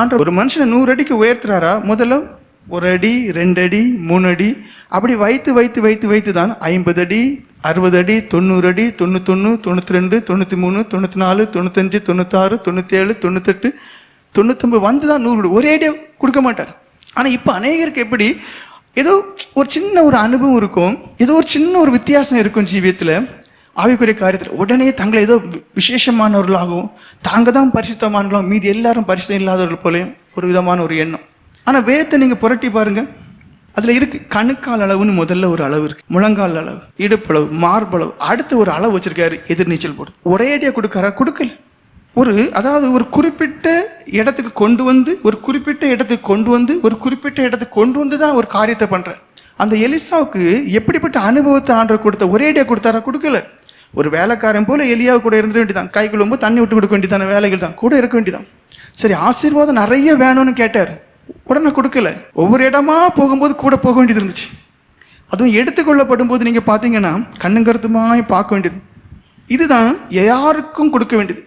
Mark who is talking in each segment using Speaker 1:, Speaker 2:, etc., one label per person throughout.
Speaker 1: ஆண்டவர் ஒரு மனுஷனை நூறு அடிக்கு உயர்த்துறாரா? முதல்ல ஒரு அடி ரெண்டு அடி மூணு அடி அப்படி வைத்து வைத்து வைத்து வைத்து தான் ஐம்பது அடி அறுபது அடி தொண்ணூறு அடி தொண்ணூத்தொன்று தொண்ணூற்றி ரெண்டு தொண்ணூற்றி மூணு தொண்ணூற்றி நாலு தொண்ணூத்தஞ்சு தொண்ணூத்தாறு தொண்ணூற்றேழு தொண்ணூத்தெட்டு தொண்ணூத்தொம்பது வந்து தான் நூறு அடி. ஒரே அடியாக கொடுக்க மாட்டார். ஆனால் இப்போ அநேகருக்கு எப்படி? ஏதோ ஒரு சின்ன ஒரு அனுபவம் இருக்கும். ஏதோ ஒரு சின்ன ஒரு வித்தியாசம் இருக்கும் ஜீவியத்தில். ஆவிக்குரிய காரியத்தில் உடனே தங்களை ஏதோ விசேஷமானவர்களாகவும் தாங்க தான் பரிசுத்தமானவர்களும் மீதி எல்லாரும் பரிசுத்தம் இல்லாதவர்கள் போலையும் ஒரு விதமான ஒரு எண்ணம். ஆனால் வேதத்தை நீங்கள் புரட்டி பாருங்க. அதில் இருக்கு கணுக்கால் அளவுன்னு முதல்ல ஒரு அளவு இருக்கு. முழங்கால் அளவு இடுப்பளவு மார்பளவு அடுத்து ஒரு அளவு வச்சிருக்காரு எதிர்நீச்சல் போடு. ஒரே அடியாக கொடுக்காரா? கொடுக்கல. ஒரு அதாவது ஒரு குறிப்பிட்ட இடத்துக்கு கொண்டு வந்து ஒரு குறிப்பிட்ட இடத்துக்கு கொண்டு வந்து ஒரு குறிப்பிட்ட இடத்துக்கு கொண்டு வந்து தான் ஒரு காரியத்தை பண்ணுற அந்த எலிசாவுக்கு எப்படிப்பட்ட அனுபவத்தை ஆண்டவர் கொடுத்த ஒரேடியாக கொடுத்தாரா? கொடுக்கல. ஒரு வேலைக்காரன் போல எலியாவு கூட இருந்துட வேண்டியதான் கை கழுவும்போது தண்ணி விட்டு கொடுக்க வேண்டியதான வேலைகள் தான் கூட இருக்க வேண்டியதான் சரி ஆசீர்வாதம் நிறைய வேணும்னு கேட்டார். உடனே கொடுக்கல. ஒவ்வொரு இடமா போகும்போது கூட போக வேண்டியது இருந்துச்சு. அதுவும் எடுத்துக்கொள்ளப்படும் போது நீங்கள் பார்த்தீங்கன்னா கண்ணுங்கருத்துமாய் பார்க்க வேண்டியது. இதுதான் யாருக்கும் கொடுக்க வேண்டியது.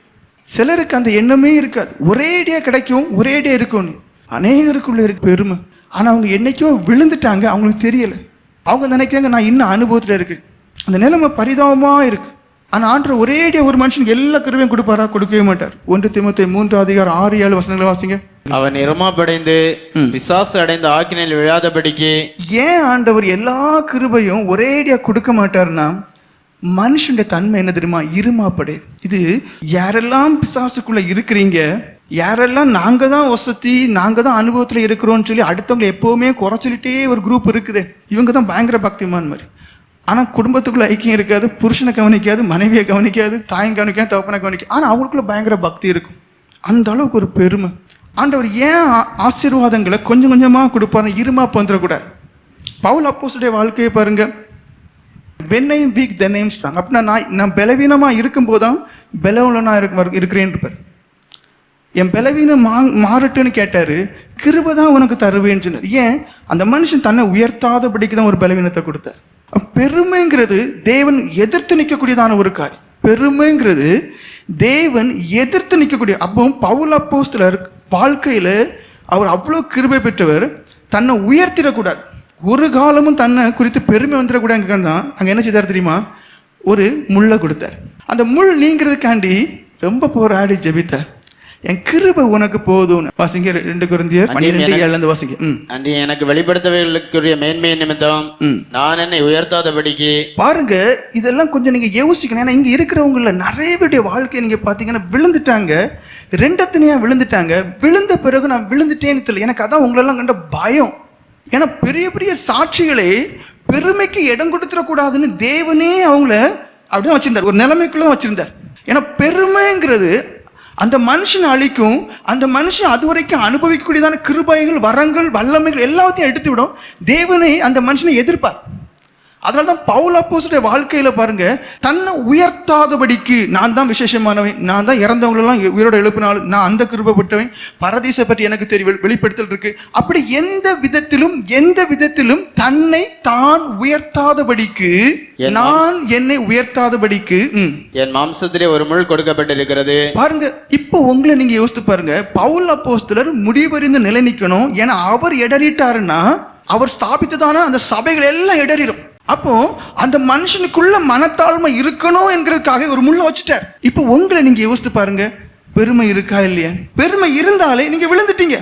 Speaker 1: சிலருக்கு அந்த எண்ணமே இருக்காது. ஒரேடியாக கிடைக்கும் ஒரேடியாக இருக்கும்னு அநேகருக்குள்ளே இருக்கு பெருமை. ஆனால் அவங்க என்னைக்கோ விழுந்துட்டாங்க அவங்களுக்கு தெரியலை. அவங்க நினைக்கிறாங்க நான் இன்னும் அனுபவத்தில் இருக்கேன். அந்த நிலைமை பரிதாபமாக இருக்கு. ஆனால் ஆண்டு ஒரேடியாக ஒரு மனுஷனுக்கு எல்லா கருவையும் கொடுப்பாரா? கொடுக்கவே மாட்டார். ஒன்று திமுத்தை மூன்று அதிகாரம் ஆறு ஏழு வசனங்களை வாசிங்க.
Speaker 2: அவன் நிறமாப்படைந்து பிசாசு அடைந்த ஆக்கினையில் விழாதபடிக்கு
Speaker 1: ஏன் ஆண்டவர் எல்லா கிருபையும் ஒரேடியா கொடுக்க மாட்டார்னா மனுஷனுடைய தன்மை என்ன தெரியுமா? இருமாப்படை. இது யாரெல்லாம் பிசாசுக்குள்ள இருக்கிறீங்க யாரெல்லாம் நாங்க தான் வசதி நாங்க தான் அனுபவத்துல இருக்கிறோம்னு சொல்லி அடுத்தவங்களை எப்பவுமே குறைச்சிக்கிட்டே ஒரு குரூப் இருக்குது. இவங்க தான் பயங்கர பக்திமான் மாதிரி ஆனால் குடும்பத்துக்குள்ள ஐக்கியம் இருக்காது புருஷனை கவனிக்காது மனைவியை கவனிக்காது தாயும் கவனிக்காது தகப்பனை கவனிக்காது ஆனால் அவங்களுக்குள்ள பயங்கர பக்தி இருக்கும். அந்த அளவுக்கு ஒரு பெருமை. ஆண்டவர் ஏன் ஆ- ஆசீர்வாதங்களை கொஞ்சம் கொஞ்சமாக கொடுப்பாரு இருமா பந்துடக்கூடாது பவுல் அப்போஸ்டைய வாழ்க்கையை பாருங்க. வெண்ணையும் வீக் தென்னையும் ஸ்ட்ராங் அப்படின்னா நான் நான் பலவீனமாக இருக்கும்போது தான் பலவீனமாக இருக்க இருக்கிறேன்ருப்பார் என் பலவீனம் மா மாறட்டுன்னு கேட்டார். கிருபை தான் உனக்கு தருவேன்னு சொன்னார். ஏன்? அந்த மனுஷன் தன்னை உயர்த்தாதபடிக்கு தான் ஒரு பலவீனத்தை கொடுத்தார். பெருமைங்கிறது தேவன் எதிர்த்து நிற்கக்கூடியதான ஒரு காரியம். பெருமைங்கிறது தேவன் எதிர்த்து நிற்கக்கூடிய அப்போ பவுல் அப்போஸ்தலர் வாழ்க்கையில் அவர் அவ்வளோ கிருபை பெற்றவர் தன்னை உயர்த்திடக்கூடாது. ஒரு காலமும் தன்னை குறித்து பெருமை வந்துடக்கூடாது தான் அங்கே என்ன செய்தார் தெரியுமா? ஒரு முள்ளை கொடுத்தார். அந்த முள் நீங்கிறதுக்காண்டி ரொம்ப போராடி ஜெபித்தார். என் கிருபை உனக்கு போதும்னு வாசிங்க ரெண்டு குருந்தியர் பன்னிரெண்டு ஏழுலேருந்து வாசிங்க.
Speaker 2: அன்று எனக்கு வெளிப்படுத்தவைகளுக்குரிய மேன்மை நிமித்தம். நான் என்னை உயர்த்தாதபடிக்கு
Speaker 1: பாருங்க இதெல்லாம் கொஞ்சம் நீங்க யோசிக்கணும். ஏன்னா இங்க இருக்கிறவங்கள நிறைய பேருடைய வாழ்க்கையை நீங்க பாத்தீங்கன்னா விழுந்துட்டாங்க. ரெண்டத்தனையா விழுந்துட்டாங்க. விழுந்த பிறகு நான் விழுந்துட்டேன்னு தெரியல. எனக்கு அதான் உங்களெல்லாம் கண்ட பயம். ஏன்னா பெரிய பெரிய சாட்சிகளே பெருமைக்கு இடம் கொடுத்துடக்கூடாதுன்னு தேவனே அவங்கள அப்படிதான் வச்சிருந்தார். ஒரு நிலைமைக்குள்ள வச்சிருந்தார். ஏன்னா பெருமைங்கிறது அந்த மனுஷன் அழிக்கும் அந்த மனுஷன் அது வரைக்கும் அனுபவிக்கக்கூடியதான கிருபைகள் வரங்கள் வல்லமைகள் எல்லாத்தையும் எடுத்து விடும் தேவனை அந்த மனுஷனை எதிர்ப்பார். அதனால தான் பவுல் அப்போஸ்டைய வாழ்க்கையில பாருங்க தன்னை உயர்த்தாதபடிக்கு நான் தான் விசேஷமானவன் நான் தான் இறந்தவங்களெல்லாம் உயிரோட எழுப்பினாலும் நான் அந்த கிருபப்பட்டவன் பரதீசை பற்றி எனக்கு தெரிய வெளி- வெளிப்படுத்தல் இருக்கு. அப்படி எந்த விதத்திலும் எந்த விதத்திலும் தன்னை தான் உயர்த்தாதபடிக்கு நான் என்னை உயர்த்தாதபடிக்கு
Speaker 2: என் மாம்சத்திலே ஒரு முள் கொடுக்கப்பட்டிருக்கிறது.
Speaker 1: பாருங்க இப்போ உங்களை நீங்க யோசித்து பாருங்க பவுல் அப்போஸ்தலர் முடிவறிந்து நிலை நிற்கணும் ஏன்னா அவர் இடறிட்டாருன்னா அவர் ஸ்தாபித்ததான அந்த சபைகள் எல்லாம் இடறிடும் அப்போ அந்த மனுஷனுக்குள்ள மனத்தாழ்மை இருக்கணும் என்கிறதுக்காக ஒரு முள்ள வச்சுட்டார். இப்போ உங்களை நீங்க யோசித்து பாருங்க. பெருமை இருக்கா இல்லையா? பெருமை இருந்தாலே நீங்க விழுந்துட்டீங்க.